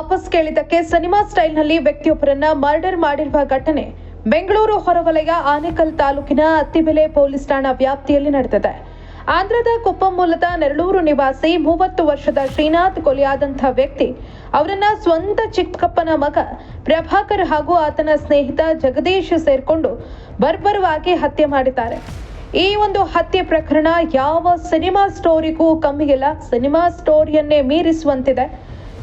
ವಾಪಸ್ ಕೇಳಿದ್ದಕ್ಕೆ cinema ಸ್ಟೈಲ್ನಲ್ಲಿ ವ್ಯಕ್ತಿಯೊಬ್ಬರನ್ನ murder ಮಾಡಿರುವ ಘಟನೆ ಬೆಂಗಳೂರು ಹೊರವಲಯ ಆನೇಕಲ್ ತಾಲೂಕಿನ ಅತ್ತಿಬೆಲೆ ಪೊಲೀಸ್ ಠಾಣಾ ವ್ಯಾಪ್ತಿಯಲ್ಲಿ ನಡೆದಿದೆ. ಆಂಧ್ರದ ಕೊಪ್ಪಂ ಮೂಲದ ನೆರಳೂರು ನಿವಾಸಿ ಮೂವತ್ತು ವರ್ಷದ ಶ್ರೀನಾಥ್ ಕೊಲೆಯಾದಂಥ ವ್ಯಕ್ತಿ, ಅವರನ್ನ ಸ್ವಂತ ಚಿಕ್ಕಪ್ಪನ ಮಗ ಪ್ರಭಾಕರ್ ಹಾಗೂ ಆತನ ಸ್ನೇಹಿತ ಜಗದೀಶ್ ಸೇರ್ಕೊಂಡು ಬರ್ಬರವಾಗಿ ಹತ್ಯೆ ಮಾಡಿದ್ದಾರೆ. ಈ ಒಂದು ಹತ್ಯೆ ಪ್ರಕರಣ ಯಾವ ಸಿನಿಮಾ ಸ್ಟೋರಿಗೂ ಕಮ್ಮಿಗಿಲ್ಲ. ಸಿನಿಮಾ ಸ್ಟೋರಿಯನ್ನೇ ಮೀರಿಸುವಂತಿದೆ.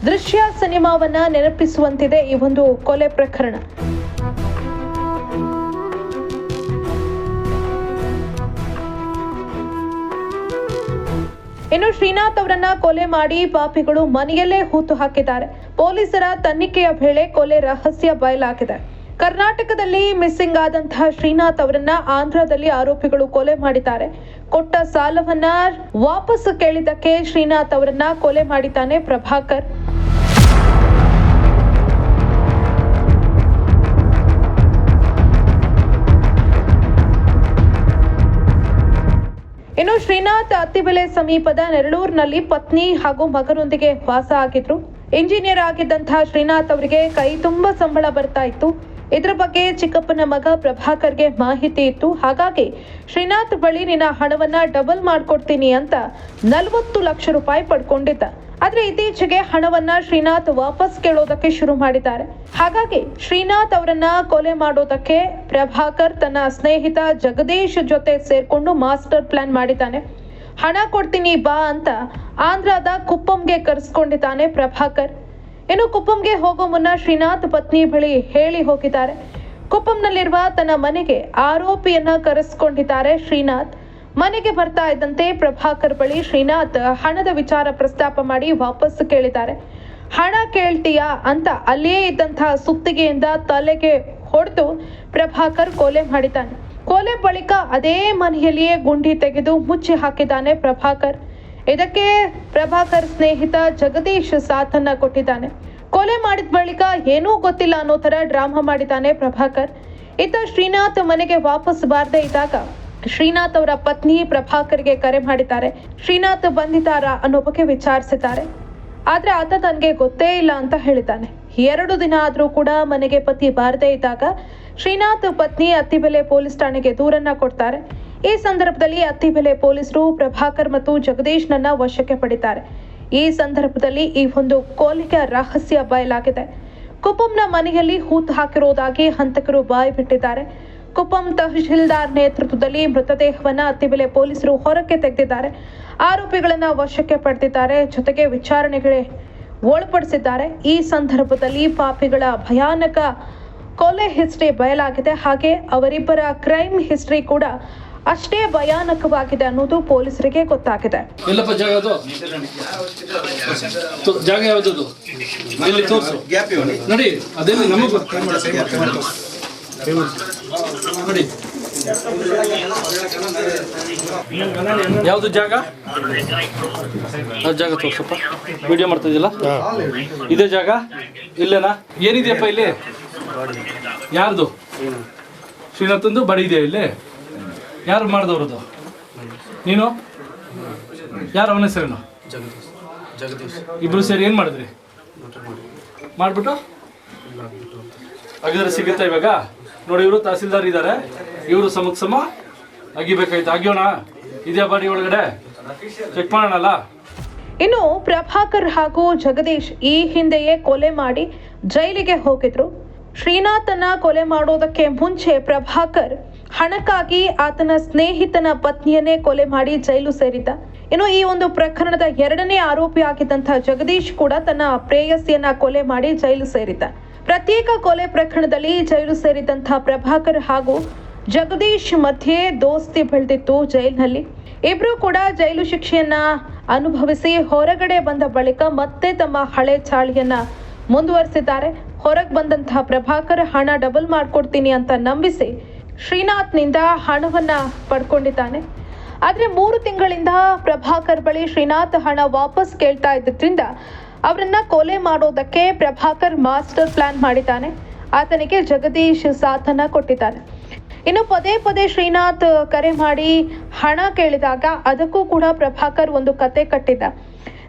ದೃಶ್ಯ ಸಿನಿಮಾವನ್ನ ನೆನಪಿಸುವಂತಿದೆ ಈ ಒಂದು ಕೊಲೆ ಪ್ರಕರಣ. ಇನ್ನು ಶ್ರೀನಾಥ್ ಅವರನ್ನ ಕೊಲೆ ಮಾಡಿ ಪಾಪಿಗಳು ಮನೆಯಲ್ಲೇ ಹೂತು ಹಾಕಿದ್ದಾರೆ. ಪೊಲೀಸರ ತನಿಖೆಯ ವೇಳೆ ಕೊಲೆ ರಹಸ್ಯ ಬಯಲಾಗಿದೆ. ಕರ್ನಾಟಕದಲ್ಲಿ ಮಿಸ್ಸಿಂಗ್ ಆದಂತಹ ಶ್ರೀನಾಥ್ ಅವರನ್ನ ಆಂಧ್ರದಲ್ಲಿ ಆರೋಪಿಗಳು ಕೊಲೆ ಮಾಡಿದ್ದಾರೆ. ಕೊಟ್ಟ ಸಾಲವನ್ನ ವಾಪಸ್ ಕೇಳಿದ್ದಕ್ಕೆ ಶ್ರೀನಾಥ್ ಅವರನ್ನ ಕೊಲೆ ಮಾಡಿದ್ದಾನೆ ಪ್ರಭಾಕರ್. ಶ್ರೀನಾಥ್ ಅತ್ತಿಬೆಲೆ ಸಮೀಪದ ನೆರಳೂರಿನಲ್ಲಿ ಪತ್ನಿ ಹಾಗೂ ಮಗನೊಂದಿಗೆ ವಾಸ ಆಗಿದ್ರು. ಇಂಜಿನಿಯರ್ ಆಗಿದ್ದಂತಹ ಶ್ರೀನಾಥ್ ಅವರಿಗೆ ಕೈ ತುಂಬಾ ಸಂಬಳ ಬರ್ತಾ ಇತ್ತು. ಇದರ ಬಗ್ಗೆ ಚಿಕ್ಕಪ್ಪನ ಮಗ ಪ್ರಭಾಕರ್ಗೆ ಮಾಹಿತಿ ಇತ್ತು. ಹಾಗಾಗಿ ಶ್ರೀನಾಥ್ ಬಳಿ ನಿನ್ನ ಹಣವನ್ನ ಡಬಲ್ ಮಾಡ್ಕೊಡ್ತೀನಿ ಅಂತ ನಲವತ್ತು ಲಕ್ಷ ರೂಪಾಯಿ ಪಡ್ಕೊಂಡಿದ್ದ. ಆದ್ರೆ ಇತ್ತೀಚೆಗೆ ಹಣವನ್ನ ಶ್ರೀನಾಥ್ ವಾಪಸ್ ಕೇಳೋದಕ್ಕೆ ಶುರು ಮಾಡಿದ್ದಾರೆ. ಹಾಗಾಗಿ ಶ್ರೀನಾಥ್ ಅವರನ್ನ ಕೊಲೆ ಮಾಡೋದಕ್ಕೆ ಪ್ರಭಾಕರ್ ತನ್ನ ಸ್ನೇಹಿತ ಜಗದೀಶ್ ಜೊತೆ ಸೇರ್ಕೊಂಡು ಮಾಸ್ಟರ್ ಪ್ಲಾನ್ ಮಾಡಿದ್ದಾನೆ. ಹಣ ಕೊಡ್ತೀನಿ ಬಾ ಅಂತ ಆಂಧ್ರದ ಕುಪ್ಪಂಗೆ ಕರೆಸ್ಕೊಂಡಿದ್ದಾನೆ ಪ್ರಭಾಕರ್. ಇನ್ನು ಕುಪ್ಪಂಗೆ ಹೋಗೋ ಮುನ್ನ ಶ್ರೀನಾಥ್ ಪತ್ನಿ ಬಳಿ ಹೇಳಿ ಹೋಗಿದ್ದಾರೆ. ಕುಪ್ಪಂನಲ್ಲಿರುವ ತನ್ನ ಮನೆಗೆ ಆರೋಪಿಯನ್ನ ಕರೆಸ್ಕೊಂಡಿದ್ದಾರೆ ಶ್ರೀನಾಥ್. ಮನೆಗೆ ಬರ್ತಾ ಇದ್ದಂತೆ ಪ್ರಭಾಕರ್ ಬಳಿ ಶ್ರೀನಾಥ್ ಹಣದ ವಿಚಾರ ಪ್ರಸ್ತಾಪ ಮಾಡಿ ವಾಪಸ್ ಕೇಳಿದ್ದಾರೆ. ಹಣ ಕೇಳ್ತೀಯಾ ಅಂತ ಅಲ್ಲೇ ಇದ್ದಂತಹ ಸುತ್ತಿಗೆಯಿಂದ ತಲೆಗೆ ಹೊಡೆದು ಪ್ರಭಾಕರ್ ಕೊಲೆ ಮಾಡಿದ್ದಾನೆ. ಕೊಲೆ ಬಳಿಕ ಅದೇ ಮನೆಯಲ್ಲಿಯೇ ಗುಂಡಿ ತೆಗೆದು ಮುಚ್ಚಿ ಹಾಕಿದ್ದಾನೆ ಪ್ರಭಾಕರ್. ಇದಕ್ಕೆ ಪ್ರಭಾಕರ್ ಸ್ನೇಹಿತ ಜಗದೀಶ್ ಸಾಥನ್ನ ಕೊಟ್ಟಿದ್ದಾನೆ. ಕೊಲೆ ಮಾಡಿದ ಬಳಿಕ ಏನೂ ಗೊತ್ತಿಲ್ಲ ಅನ್ನೋ ತರ ಡ್ರಾಮಾ ಮಾಡಿದ್ದಾನೆ ಪ್ರಭಾಕರ್. ಇತ್ತ ಶ್ರೀನಾಥ್ ಮನೆಗೆ ವಾಪಸ್ ಬಾರದೇ ಇದ್ದಾಗ ಶ್ರೀನಾಥ್ ಅವರ ಪತ್ನಿ ಪ್ರಭಾಕರ್ಗೆ ಕರೆ ಮಾಡಿದ್ದಾರೆ. ಶ್ರೀನಾಥ್ ಬಂದಿದ್ದಾರಾ ಅನ್ನೋ ಬಗ್ಗೆ ವಿಚಾರಿಸಿದ್ದಾರೆ. ಆದ್ರೆ ಆತ ತನಗೆ ಗೊತ್ತೇ ಇಲ್ಲ ಅಂತ ಹೇಳಿದ್ದಾನೆ. ಎರಡು ದಿನ ಆದ್ರೂ ಕೂಡ ಮನೆಗೆ ಪತಿ ಬಾರದೇ ಇದ್ದಾಗ ಶ್ರೀನಾಥ್ ಪತ್ನಿ ಅತ್ತಿಬೆಲೆ ಪೊಲೀಸ್ ಠಾಣೆಗೆ ದೂರನ್ನ ಕೊಡ್ತಾರೆ. ಈ ಸಂದರ್ಭದಲ್ಲಿ ಅತ್ತಿಬೆಲೆ ಪೊಲೀಸರು ಪ್ರಭಾಕರ್ ಮತ್ತು ಜಗದೀಶ್ನನ್ನ ವಶಕ್ಕೆ ಪಡಿತಾರೆ. ಈ ಸಂದರ್ಭದಲ್ಲಿ ಈ ಒಂದು ಕೋಲಿಕೆಯ ರಹಸ್ಯ ಬಯಲಾಗಿದೆ. ಕುಪಂನ ಮನೆಯಲ್ಲಿ ಹೂತು ಹಾಕಿರೋದಾಗಿ ಹಂತಕರು ಬಾಯಿ ಬಿಟ್ಟಿದ್ದಾರೆ. ಕುಪ್ಪಂ ತಹಶೀಲ್ದಾರ್ ನೇತೃತ್ವದಲ್ಲಿ ಮೃತದೇಹವನ್ನ ಅತ್ತಿಬೆಲೆ ಪೊಲೀಸರು ಹೊರಕ್ಕೆ ತೆಗೆದಿದ್ದಾರೆ. ಆರೋಪಿಗಳನ್ನ ವಶಕ್ಕೆ ಪಡೆದಿದ್ದಾರೆ. ಜೊತೆಗೆ ವಿಚಾರಣೆಗೆ ಒಳಪಡಿಸಿದ್ದಾರೆ. ಈ ಸಂದರ್ಭದಲ್ಲಿ ಪಾಪಿಗಳ ಭಯಾನಕ ಕೊಲೆ ಹಿಸ್ಟ್ರಿ ಬಯಲಾಗಿದೆ. ಹಾಗೆ ಅವರಿಬ್ಬರ ಕ್ರೈಮ್ ಹಿಸ್ಟ್ರಿ ಕೂಡ ಅಷ್ಟೇ ಭಯಾನಕವಾಗಿದೆ ಅನ್ನೋದು ಪೊಲೀಸರಿಗೆ ಗೊತ್ತಾಗಿದೆ. ಯಾವ್ದು ಜಾಗ? ಜಾಗ ತೋರ್ಸಪ್ಪ. ವಿಡಿಯೋ ಮಾಡ್ತಾ ಇದಿಲ್ಲ ಇದೇ ಜಾಗ? ಇಲ್ಲೇನಾ? ಏನಿದೆಯಪ್ಪ ಇಲ್ಲಿ? ಯಾರ್ದು? ಶ್ರೀನಾಥಂದು ಬಡಿ ಇದೆಯಾ ಇಲ್ಲಿ? ಯಾರು ಮಾಡ್ದವ್ರದ್ದು ನೀನು? ಯಾರು ಅವನ ಹೆಸರೇನು? ಇಬ್ರು ಸೇರಿ ಏನು ಮಾಡಿದ್ರಿ? ಮಾಡ್ಬಿಟ್ಟು? ಹಾಗಾದ್ರೆ ಸಿಗುತ್ತಾ ಇವಾಗ? ನೋಡಿ, ಇವರು ತಹಸೀಲ್ದಾರ್ ಇದ್ದಾರೆ. ಇವರು ಸಮಕ್ ಸಮ ಅಗಿಬೇಕಾಯ್ತು. ಅಗಿಯೋಣ. ಇದೆಯಾ ಬಾಡಿ ಒಳಗಡೆ. ಚೆಕ್ ಮಾಡೋಣಲ್ಲ? ಇನ್ನು ಪ್ರಭಾಕರ್ ಹಾಗೂ ಜಗದೀಶ್ ಈ ಹಿಂದೆಯೇ ಕೊಲೆ ಮಾಡಿ ಜೈಲಿಗೆ ಹೋಗಿದ್ರು. ಶ್ರೀನಾಥನ ಕೊಲೆ ಮಾಡೋದಕ್ಕೆ ಮುಂಚೆ ಪ್ರಭಾಕರ್ ಹಣಕ್ಕಾಗಿ ಆತನ ಸ್ನೇಹಿತನ ಪತ್ನಿಯನ್ನೇ ಕೊಲೆ ಮಾಡಿ ಜೈಲು ಸೇರಿದ್ದ. ಇನ್ನು ಈ ಒಂದು ಪ್ರಕರಣದ ಎರಡನೇ ಆರೋಪಿ ಆಗಿದ್ದಂತಹ ಜಗದೀಶ್ ಕೂಡ ತನ್ನ ಪ್ರೇಯಸಿಯನ್ನ ಕೊಲೆ ಮಾಡಿ ಜೈಲು ಸೇರಿದ್ದ. ಪ್ರತ್ಯೇಕ ಕೊಲೆ ಪ್ರಕರಣದಲ್ಲಿ ಜೈಲು ಸೇರಿದಂತಹ ಪ್ರಭಾಕರ್ ಹಾಗೂ ಜಗದೀಶ್ ಮಧ್ಯೆ ದೋಸ್ತಿ ಬೆಳೆದಿತ್ತು ಜೈಲಿನಲ್ಲಿ. ಇಬ್ರು ಕೂಡ ಜೈಲು ಶಿಕ್ಷೆಯನ್ನ ಅನುಭವಿಸಿ ಹೊರಗಡೆ ಬಂದ ಬಳಿಕ ಮತ್ತೆ ತಮ್ಮ ಹಳೆ ಚಾಳಿಯನ್ನ ಮುಂದುವರಿಸಿದ್ದಾರೆ. ಹೊರಗೆ ಬಂದಂತಹ ಪ್ರಭಾಕರ್, ಹಣ ಡಬಲ್ ಮಾಡ್ಕೊಡ್ತೀನಿ ಅಂತ ನಂಬಿಸಿ ಶ್ರೀನಾಥ್ನಿಂದ ಹಣವನ್ನ ಪಡ್ಕೊಂಡಿದ್ದಾನೆ. ಆದ್ರೆ ಮೂರು ತಿಂಗಳಿಂದ ಪ್ರಭಾಕರ್ ಬಳಿ ಶ್ರೀನಾಥ್ ಹಣ ವಾಪಸ್ ಕೇಳ್ತಾ ಇದ್ದಿದ್ರಿಂದ ಅವರನ್ನ ಕೊಲೆ ಮಾಡೋದಕ್ಕೆ ಪ್ರಭಾಕರ್ ಮಾಸ್ಟರ್ ಪ್ಲಾನ್ ಮಾಡಿದ್ದಾನೆ. ಆತನಿಗೆ ಜಗದೀಶ್ ಸಾಥನ ಕೊಟ್ಟಿದ್ದಾನೆ. ಇನ್ನು ಪದೇ ಪದೇ ಶ್ರೀನಾಥ್ ಕರೆ ಮಾಡಿ ಹಣ ಕೇಳಿದಾಗ ಅದಕ್ಕೂ ಕೂಡ ಪ್ರಭಾಕರ್ ಒಂದು ಕತೆ ಕಟ್ಟಿದ್ದ.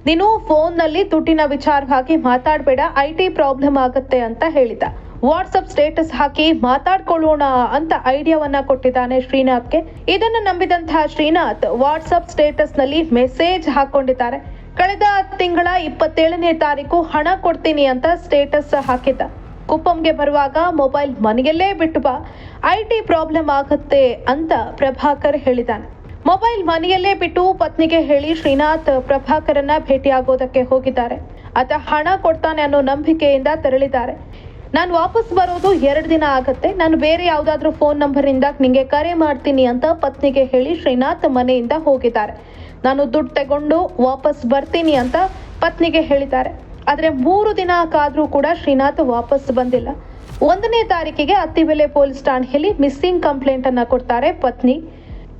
ನೀನು ಫೋನ್ನಲ್ಲಿ ದುಡ್ಡಿನ ವಿಚಾರವಾಗಿ ಮಾತಾಡಬೇಡ, ಐ ಟಿ ಪ್ರಾಬ್ಲಮ್ ಆಗುತ್ತೆ ಅಂತ ಹೇಳಿದ ವಾಟ್ಸಪ್ ಸ್ಟೇಟಸ್ ಹಾಕಿ ಮಾತಾಡ್ಕೊಳ್ಳೋಣ ಅಂತ ಐಡಿಯಾವನ್ನ ಕೊಟ್ಟಿದ್ದಾನೆ ಶ್ರೀನಾಥ್ಗೆ. ಇದನ್ನು ನಂಬಿದಂತಹ ಶ್ರೀನಾಥ್ ವಾಟ್ಸಪ್ ಸ್ಟೇಟಸ್ನಲ್ಲಿ ಮೆಸೇಜ್ ಹಾಕೊಂಡಿದ್ದಾರೆ. ಕಳೆದ ತಿಂಗಳ ಇಪ್ಪತ್ತೇಳನೇ ತಾರೀಕು ಹಣ ಕೊಡ್ತೀನಿ ಅಂತ ಸ್ಟೇಟಸ್ ಹಾಕಿದ್ದ. ಕುಪ್ಪಂಗೆ ಬರುವಾಗ ಮೊಬೈಲ್ ಮನೆಯಲ್ಲೇ ಬಿಟ್ಟು ಬಾ, ಐ ಟಿ ಪ್ರಾಬ್ಲಮ್ ಆಗುತ್ತೆ ಅಂತ ಪ್ರಭಾಕರ್ ಹೇಳಿದ್ದಾನೆ. ಮೊಬೈಲ್ ಮನೆಯಲ್ಲೇ ಬಿಟ್ಟು ಪತ್ನಿಗೆ ಹೇಳಿ ಶ್ರೀನಾಥ್ ಪ್ರಭಾಕರನ್ನ ಭೇಟಿಯಾಗೋದಕ್ಕೆ ಹೋಗಿದ್ದಾರೆ. ಆತ ಹಣ ಕೊಡ್ತಾನೆ ಅನ್ನೋ ನಂಬಿಕೆಯಿಂದ ತೆರಳಿದ್ದಾರೆ. ನಾನು ವಾಪಸ್ ಬರೋದು ಎರಡು ದಿನ ಆಗತ್ತೆ, ನಾನು ಬೇರೆ ಯಾವುದಾದ್ರೂ ಫೋನ್ ನಂಬರಿಂದ ನಿಂಗೆ ಕರೆ ಮಾಡ್ತೀನಿ ಅಂತ ಪತ್ನಿಗೆ ಹೇಳಿ ಶ್ರೀನಾಥ್ ಮನೆಯಿಂದ ಹೋಗಿದ್ದಾರೆ. ನಾನು ದುಡ್ಡು ತಗೊಂಡು ವಾಪಸ್ ಬರ್ತೀನಿ ಅಂತ ಪತ್ನಿಗೆ ಹೇಳಿದ್ದಾರೆ. ಆದರೆ ಮೂರು ದಿನ ಕಾದ್ರೂ ಕೂಡ ಶ್ರೀನಾಥ್ ವಾಪಸ್ ಬಂದಿಲ್ಲ. ಒಂದನೇ ತಾರೀಕಿಗೆ ಅತ್ತಿಬೆಲೆ ಪೊಲೀಸ್ ಠಾಣೆಯಲ್ಲಿ ಮಿಸ್ಸಿಂಗ್ ಕಂಪ್ಲೇಂಟ್ ಅನ್ನ ಕೊಡ್ತಾರೆ ಪತ್ನಿ.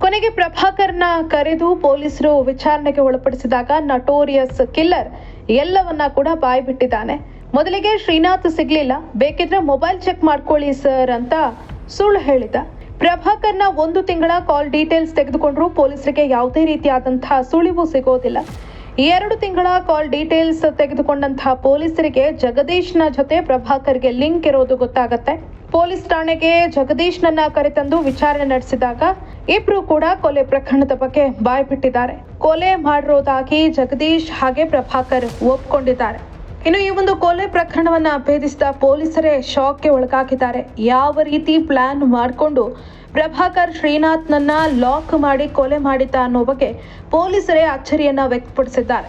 ಕೊನೆಗೆ ಪ್ರಭಾಕರ್ನ ಕರೆದು ಪೊಲೀಸರು ವಿಚಾರಣೆಗೆ ಒಳಪಡಿಸಿದಾಗ ನಟೋರಿಯಸ್ ಕಿಲ್ಲರ್ ಎಲ್ಲವನ್ನ ಕೂಡ ಬಾಯ್ಬಿಟ್ಟಿದ್ದಾನೆ. ಮೊದಲಿಗೆ ಶ್ರೀನಾಥ್ ಸಿಗ್ಲಿಲ್ಲ, ಬೇಕಿದ್ರೆ ಮೊಬೈಲ್ ಚೆಕ್ ಮಾಡ್ಕೊಳ್ಳಿ ಸರ್ ಅಂತ ಸುಳ್ಳು ಹೇಳಿದ ಪ್ರಭಾಕರ್ನ ಒಂದು ತಿಂಗಳ ಕಾಲ್ ಡೀಟೇಲ್ಸ್ ತೆಗೆದುಕೊಂಡ್ರು ಪೊಲೀಸರಿಗೆ ಯಾವುದೇ ರೀತಿಯಾದಂತಹ ಸುಳಿವು ಸಿಗೋದಿಲ್ಲ. ಎರಡು ತಿಂಗಳ ಕಾಲ್ ಡೀಟೇಲ್ಸ್ ತೆಗೆದುಕೊಂಡಂತಹ ಪೊಲೀಸರಿಗೆ ಜಗದೀಶ್ನ ಜೊತೆ ಪ್ರಭಾಕರ್ಗೆ ಲಿಂಕ್ ಇರೋದು ಗೊತ್ತಾಗತ್ತೆ. ಪೊಲೀಸ್ ಠಾಣೆಗೆ ಜಗದೀಶ್ನನ್ನ ಕರೆತಂದು ವಿಚಾರಣೆ ನಡೆಸಿದಾಗ ಇಬ್ರು ಕೂಡ ಕೊಲೆ ಪ್ರಕರಣದ ಬಗ್ಗೆ ಬಾಯ್ಬಿಟ್ಟಿದ್ದಾರೆ. ಕೊಲೆ ಮಾಡಿರೋದಾಗಿ ಜಗದೀಶ್ ಹಾಗೆ ಪ್ರಭಾಕರ್ ಒಪ್ಕೊಂಡಿದ್ದಾರೆ. ಇನ್ನು ಈ ಒಂದು ಕೊಲೆ ಪ್ರಕರಣವನ್ನ ಭೇದಿಸಿದ ಪೊಲೀಸರೇ ಶಾಕ್ಗೆ ಒಳಗಾಗಿದ್ದಾರೆ. ಯಾವ ರೀತಿ ಪ್ಲಾನ್ ಮಾಡಿಕೊಂಡು ಪ್ರಭಾಕರ್ ಶ್ರೀನಾಥ್ನನ್ನ ಲಾಕ್ ಮಾಡಿ ಕೊಲೆ ಮಾಡಿದ್ದ ಅನ್ನೋ ಬಗ್ಗೆ ಪೊಲೀಸರೇ ಅಚ್ಚರಿಯನ್ನ ವ್ಯಕ್ತಪಡಿಸಿದ್ದಾರೆ.